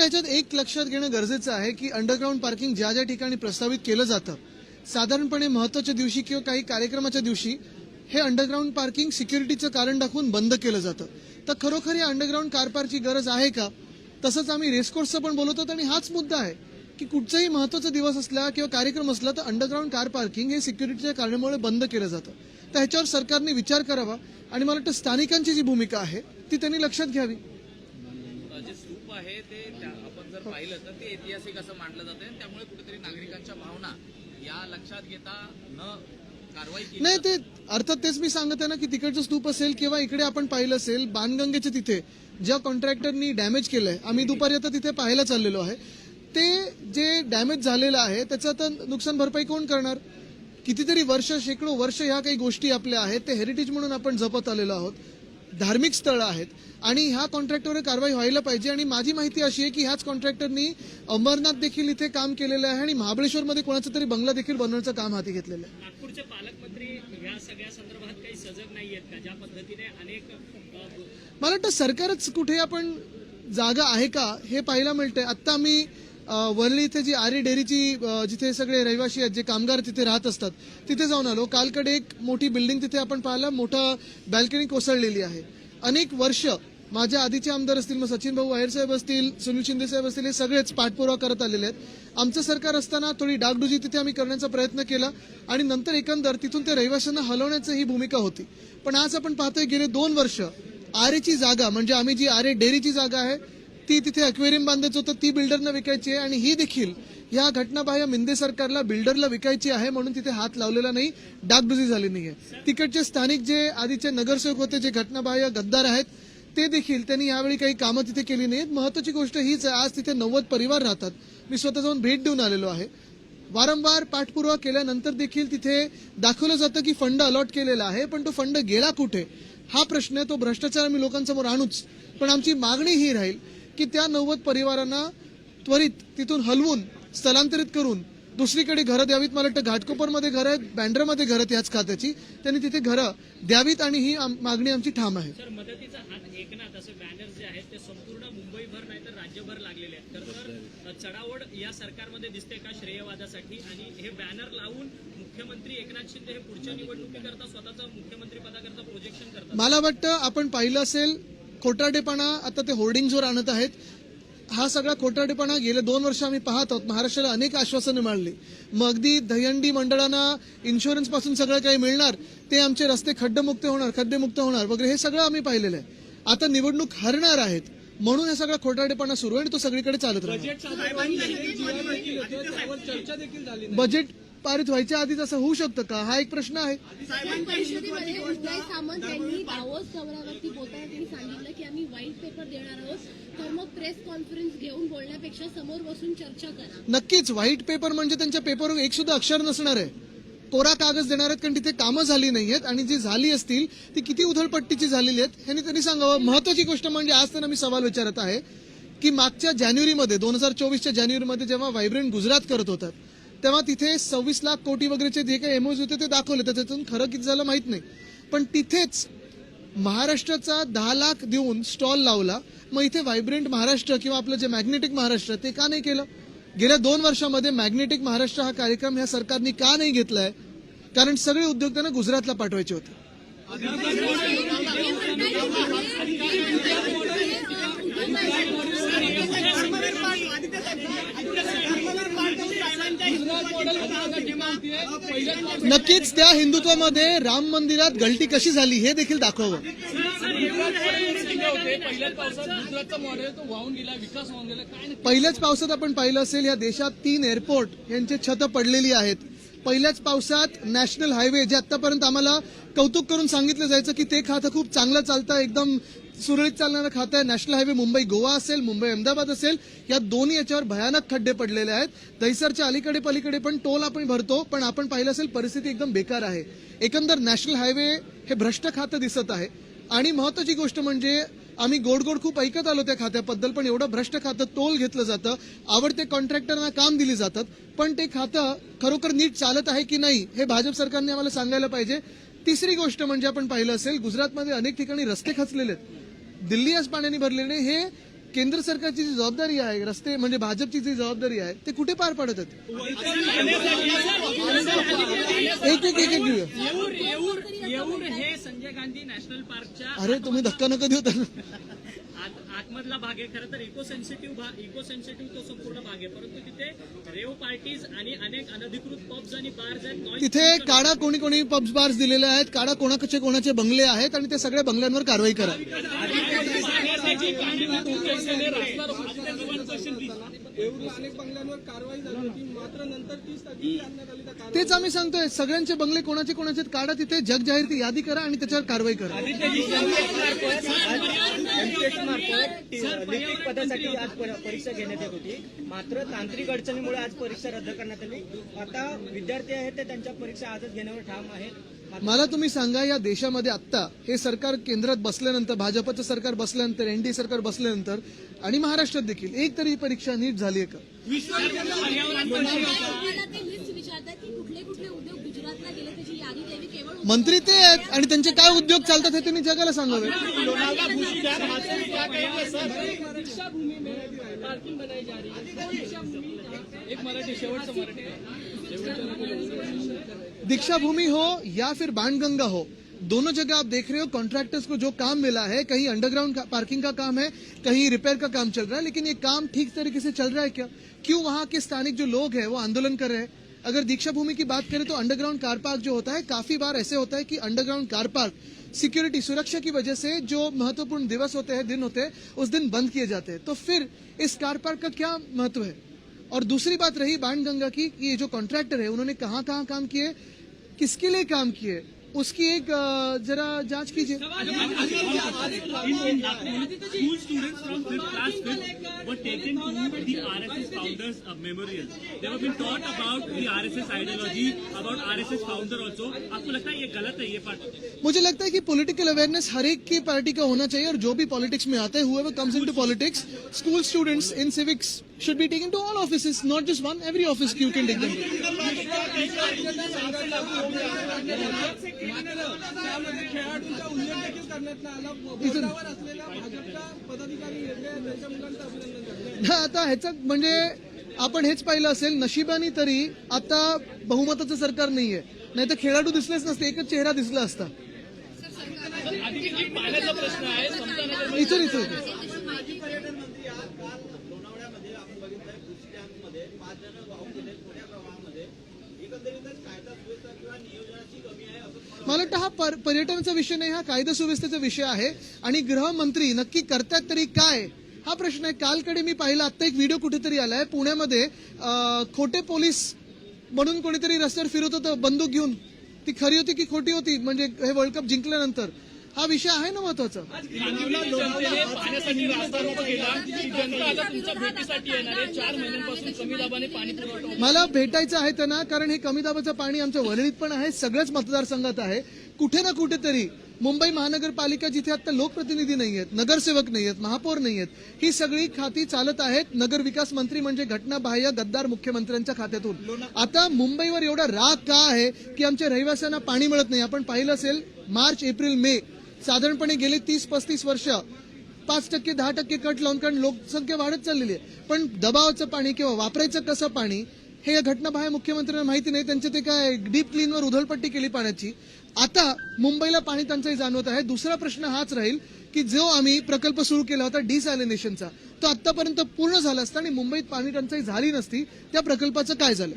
त्याच्यात एक लक्षात घेणं गरजेचं आहे की अंडरग्राऊंड पार्किंग ज्या ज्या ठिकाणी प्रस्तावित केलं जातं साधारणपणे महत्त्वाच्या दिवशी किंवा काही कार्यक्रमाच्या दिवशी हे अंडरग्राऊंड पार्किंग सिक्युरिटीचं कारण दाखवून बंद केलं जातं. तर खरोखर या अंडरग्राऊंड कार पार्कची गरज आहे का? तसंच आम्ही रेसकोर्सचं पण बोलत होतो आणि हाच मुद्दा आहे की कुठचाही महत्त्वाचा दिवस असला किंवा कार्यक्रम असला तर अंडरग्राऊंड कार पार्किंग हे सिक्युरिटीच्या कारणामुळे बंद केलं जातं. तर ह्याच्यावर सरकारने विचार करावा आणि मला वाटतं स्थानिकांची जी भूमिका आहे ती त्यांनी लक्षात घ्यावी. जे स्तूप आहे ते जर पाहिलं तर ते ऐतिहासिक असं मानलं जातं आणि त्यामुळे कुठेतरी नागरिकांच्या भावना या लक्षात घेता न नाही ते अर्थात तेच मी सांगत आहे ना की तिकडचं स्तूप असेल किंवा इकडे आपण पाहिलं असेल बाणगंगेच्या तिथे ज्या कॉन्ट्रॅक्टरनी डॅमेज केलंय आम्ही दुपारी आता तिथे पाहायला चाललेलो आहे. ते जे डॅमेज झालेलं आहे त्याचं आता नुकसान भरपाई कोण करणार? कितीतरी वर्ष शेकडो वर्ष ह्या काही गोष्टी आपल्या आहेत ते हेरिटेज म्हणून आपण जपत आलेलो आहोत. धार्मिक स्थळं आहेत. आणि ह्या कॉन्ट्रॅक्टरवर कारवाई व्हायला पाहिजे. आणि माझी माहिती अशी आहे की ह्याच कॉन्ट्रॅक्टरनी अंबरनाथ देखील इथे काम केलेलं आहे आणि महाबळेश्वरमध्ये कोणाचा तरी बंगला देखील बनवण्याचं काम हाती घेतलेलं आहे. नागपूरचे पालकमंत्री या सगळ्या संदर्भात काही सजग नाही आहेत का? ज्या पद्धतीने अनेक मला वाटतं सरकारच कुठे आपण जागा आहे का हे पाहायला मिळतंय. आत्ता आम्ही अ, वरळी इथे जी आरे डेअरीची जिथे सगळे रहिवासी आहेत जे कामगार तिथे राहत असतात तिथे जाऊन आलो. कालकडे एक मोठी बिल्डिंग तिथे आपण पाहिला. मोठा बॅल्कनी कोसळलेली आहे. अनेक वर्ष माझ्या आधीचे आमदार असतील मग सचिन भाऊ आहेर साहेब असतील सुनील शिंदे साहेब असतील हे सगळेच पाठपुरावा करत आलेले आहेत. आमचं सरकार असताना थोडी डागडुजी तिथे आम्ही करण्याचा प्रयत्न केला आणि नंतर एकंदर तिथून त्या रहिवाशांना हलवण्याची ही भूमिका होती. पण आज आपण पाहतोय गेले दोन वर्ष आरेची जागा म्हणजे आम्ही जी आरे डेअरीची जागा आहे ती तिथे अक्वेरियम बांधायचं होतं ती बिल्डरनं विकायची आहे. आणि ही देखील या घटनाबाह्य मिंदे सरकारला बिल्डरला विकायची आहे म्हणून तिथे हात लावलेला नाही डागडुजी झाली नाहीये. तिकडचे स्थानिक जे आधीचे नगरसेवक होते जे घटनाबाह्य गद्दार आहेत ते देखील त्यांनी यावेळी काही कामं तिथे केली नाहीत. महत्वाची गोष्ट हीच आहे आज तिथे नव्वद परिवार राहतात. मी स्वतः जाऊन भेट देऊन आलेलो आहे. वारंवार पाठपुरावा केल्यानंतर देखील तिथे दाखवलं जातं की फंड अलॉट केलेला आहे पण तो फंड गेला कुठे? हा प्रश्न आहे तो भ्रष्टाचार आम्ही लोकांसमोर आणूच. पण आमची मागणी ही राहील की त्या नव्वद परिवारांना त्वरित तिथून हलवून स्थलांतरित करून दुसरीकडे घरं द्यावीत. मला वाटतं घाटकोपरमध्ये घरं आहेत बँड्रामध्ये घरं आहेत याच खात्याची. त्यांनी तिथे घरं द्यावीत आणि ही आम- मागणी आमची ठाम आहे. चढाओढ या सरकारमध्ये दिसते का श्रेयवादासाठी? आणि हे बॅनर लावून मुख्यमंत्री एकनाथ शिंदे हे पुढच्या निवडणुकीकरता स्वतःचं मुख्यमंत्री पदाकरता प्रोजेक्शन करतात? मला वाटतं आपण पाहिलं असेल खोटारडेपणा आता ते होर्डिंगवर आणत आहेत. हा सगळा खोटारडेपणा गेले दोन वर्ष आम्ही पाहत आहोत. महाराष्ट्राला अनेक आश्वासनं मिळाली. मग अगदी दहीहंडी मंडळांना इन्शुरन्सपासून सगळं काही मिळणार ते आमचे रस्ते खड्डेमुक्त होणार खड्डेमुक्त होणार वगैरे हे सगळं आम्ही पाहिलेलं आहे. आता निवडणूक हरणार आहेत. म्हणून हे सगळा खोटारडेपणा सुरू आहे आणि तो सगळीकडे चालत राहणार. बजेट पारित व्हायच्या आधीच असं होऊ शकतं का? हा एक प्रश्न आहे. साहेब, परिषदेमध्ये उदय सामंत यांनी दावोस दौऱ्यावरती बोलताना त्यांनी सांगितलं की आम्ही व्हाईट पेपर देणार आहोत. तर मग प्रेस कॉन्फरन्स घेऊन बोलण्यापेक्षा समोर बसून चर्चा करा. नक्कीच व्हाईट पेपर म्हणजे त्यांच्या पेपरवर एक सुद्धा अक्षर नसणार आहे. कोरा कागज देणार आहेत कारण तिथे कामं झाली नाहीयेत आणि जी झाली असतील ती किती उधळपट्टीची झालेली आहेत ह्यांनी त्यांनी सांगावं. महत्वाची गोष्ट म्हणजे आज त्यांना मी सवाल विचारत आहे की मागच्या जानेवारीमध्ये दोन हजार चोवीसच्या जानेवारीमध्ये जेव्हा व्हायब्रंट गुजरात करत होतात तेव्हा तिथे सव्वीस लाख कोटी वगैरेचे जे काही एमओज होते ते दाखवले. त्याच्यातून खरं किती झालं माहीत नाही. पण तिथेच महाराष्ट्राचा दहा लाख देऊन स्टॉल लावला. मग इथे व्हायब्रंट महाराष्ट्र किंवा आपलं जे मॅग्नेटिक महाराष्ट्र ते का नाही केलं? गेल्या दोन वर्षामध्ये मॅग्नेटिक महाराष्ट्र हा कार्यक्रम ह्या सरकारने का नाही घेतलाय? कारण सगळे उद्योग त्यांना गुजरातला पाठवायचे होते. नक्कीच त्या हिंदुत्वामध्ये राम मंदिरात गळती कशी झाली हे देखील दाखवावं. पहिल्याच पावसात पहिल्याच पावसात आपण पाहिलं असेल या देशात तीन एअरपोर्ट यांचे छत पडलेली आहेत. पहिल्याच पावसात नॅशनल हायवे जे आतापर्यंत आम्हाला कौतुक करून सांगितलं जायचं की ते खातं खूप चांगलं चालतं एकदम सुरळीत चालणारं खातं आहे. नॅशनल हायवे मुंबई गोवा असेल मुंबई अहमदाबाद असेल या दोन्ही याच्यावर भयानक खड्डे पडलेले आहेत. दहिसरच्या अलीकडे पलीकडे पण टोल आपण भरतो पण आपण पाहिलं असेल परिस्थिती एकदम बेकार आहे. एकंदर नॅशनल हायवे हे भ्रष्ट खातं दिसत आहे. आणि महत्वाची गोष्ट म्हणजे आम्ही गोड गोड खूप ऐकत आलो त्या खात्याबद्दल पण एवढं भ्रष्ट खातं टोल घेतलं जातं. आवडते कॉन्ट्रॅक्टरना काम दिली जातात पण ते खातं खरोखर नीट चालत आहे की नाही हे भाजप सरकारने आम्हाला सांगायला पाहिजे. तिसरी गोष्ट म्हणजे आपण पाहिलं असेल गुजरातमध्ये अनेक ठिकाणी रस्ते खचलेले आहेत. दिल्ली आज पाण्याने भरलेले हे केंद्र सरकारची जी जबाबदारी आहे रस्ते म्हणजे भाजपची जी जबाबदारी आहे ते कुठे पार पाडत आहेत? एक एक घेऊया. येऊर येऊर येऊर हे संजय गांधी नॅशनल पार्कच्या अरे तुम्ही धक्का नका देऊ त्यांना. आतमधला भाग आहे. खरं तर इको सेन्सिटिव्ह भाग इको सेन्सिटिव्ह तो संपूर्ण भाग आहे. परंतु तिथे रेव पार्टीज आणि अनेक अनधिकृत पब्स आणि बार्स आहेत. तिथे काढा कोणी कोणी पब्स बार्स दिलेले आहेत. काढा कोणाचे कोणाचे बंगले आहेत आणि ते सगळ्या बंगल्यांवर कारवाई करा. तेच आम्ही सांगतोय. सगळ्यांचे बंगले कोणाचे कोणाचे काढा तिथे जग जाहीर ती यादी करा आणि त्याच्यावर कारवाई करा. लिपिक पदासाठी आज पर- परीक्षा घेण्यात येत होती. मात्र तांत्रिक अडचणीमुळे आज परीक्षा रद्द करण्यात आली. आता विद्यार्थी आहेत ते त्यांच्या परीक्षा आजच घेण्यावर ठाम आहेत. मला तुम्ही सांगा या देशामध्ये आत्ता हे सरकार केंद्रात बसल्यानंतर भाजपचं सरकार बसल्यानंतर एनडीए सरकार बसल्यानंतर आणि महाराष्ट्रात देखील एक तरी ही परीक्षा नीट झाली आहे का? ते मंत्री ते आहेत. आणि त्यांचे काय उद्योग चालतात हे त्यांनी जगाला सांगावे. एक मराठी दीक्षा भूमि हो। या फिर बाणगंगा हो दोनों जगह आप देख रहे हो कॉन्ट्रैक्टर्स को जो काम मिला है कहीं अंडरग्राउंड का, पार्किंग का काम है कहीं रिपेयर का काम चल रहा है लेकिन ये काम ठीक तरीके से चल रहा है क्या? क्यों वहाँ के स्थानिक जो लोग हैं वो आंदोलन कर रहे हैं? अगर दीक्षा भूमि की बात करें तो अंडरग्राउंड कार पार्क जो होता है, काफ़ी बार ऐसे होता है कि अंडरग्राउंड कार पार्क सिक्योरिटी सुरक्षा की वजह से जो महत्वपूर्ण दिवस होते हैं, दिन होते हैं, उस दिन बंद किए जाते हैं। तो फिर इस कार पार्क का क्या महत्व है? और दूसरी बात रही बाण गंगा की, ये जो कॉन्ट्रैक्टर है, उन्होंने कहाँ कहाँ काम किए, किसके लिए काम किए? उसकी एक जरा जाँच कीजिए। मुझे लगता है कि पॉलिटिकल अवेयरनेस हर एक की पार्टी का होना चाहिए और जो भी पॉलिटिक्स में आते हुए वो comes in to politics school students in civics should be taken to all offices not just one every office you can take them त्यामध्ये खेळाडूंचा उल्लेख देखील करण्यात नाही आला बोर्डावर असलेल्या भाजपच्या पदाधिकारी घेतले त्यांच्या मुलांचं अभिनंदन करते हा, आता ह्याचं म्हणजे आपण हेच पाहिलं असेल नशिबाने तरी आता बहुमताचं सरकार नाहीये. नाही तर खेळाडू दिसलेच नसते एकच चेहरा दिसला असता. इथून इथून. मला वाटतं हा पर- पर्यटनाचा विषय नाही हा कायदा सुव्यवस्थेचा विषय आहे. आणि गृहमंत्री नक्की करतात तरी काय? हा प्रश्न आहे. कालकडे मी पाहिला आता एक व्हिडिओ कुठेतरी आलाय. पुण्यामध्ये खोटे पोलीस म्हणून कोणीतरी रस्त्यावर फिरत होतं बंदूक घेऊन. ती खरी होती की खोटी होती? म्हणजे हे वर्ल्ड कप जिंकल्यानंतर. हा विषय आहे ना महत्त्वाचा. मला भेटायचं आहे त्यांना कारण हे कमी दाबाचं पाणी आमच्या वरळीत पण आहे सगळ्याच मतदारसंघात आहे. कुठे ना कुठेतरी मुंबई महानगरपालिका जिथे आता लोकप्रतिनिधी नाही आहेत नगरसेवक नाही आहेत महापौर नाही आहेत ही सगळी खाती चालत आहेत. नगर विकास मंत्री म्हणजे घटनाबाह्य गद्दार मुख्यमंत्र्यांच्या खात्यातून. आता मुंबईवर एवढा राग का आहे की आमच्या रहिवाशांना पाणी मिळत नाही? आपण पाहिलं असेल मार्च एप्रिल मे. साधारणपणे गेले तीस पस्तीस वर्ष पाच टक्के दहा टक्के कट लावून कारण लोकसंख्या वाढत चाललेली आहे. पण दबावाचं पाणी किंवा वापरायचं कसं पाणी हे या घटना बाहेर मुख्यमंत्र्यांना माहिती नाही. त्यांचे ते काय डीप क्लीनवर उधळपट्टी केली पाण्याची. आता मुंबईला पाणी टंचाई जाणवत आहे. दुसरा प्रश्न हाच राहील की जो आम्ही प्रकल्प सुरू केला होता डिसॅलिनेशनचा तो आतापर्यंत पूर्ण झाला असता आणि मुंबईत पाणी टंचाई झाली नसती त्या प्रकल्पाचं काय झालं?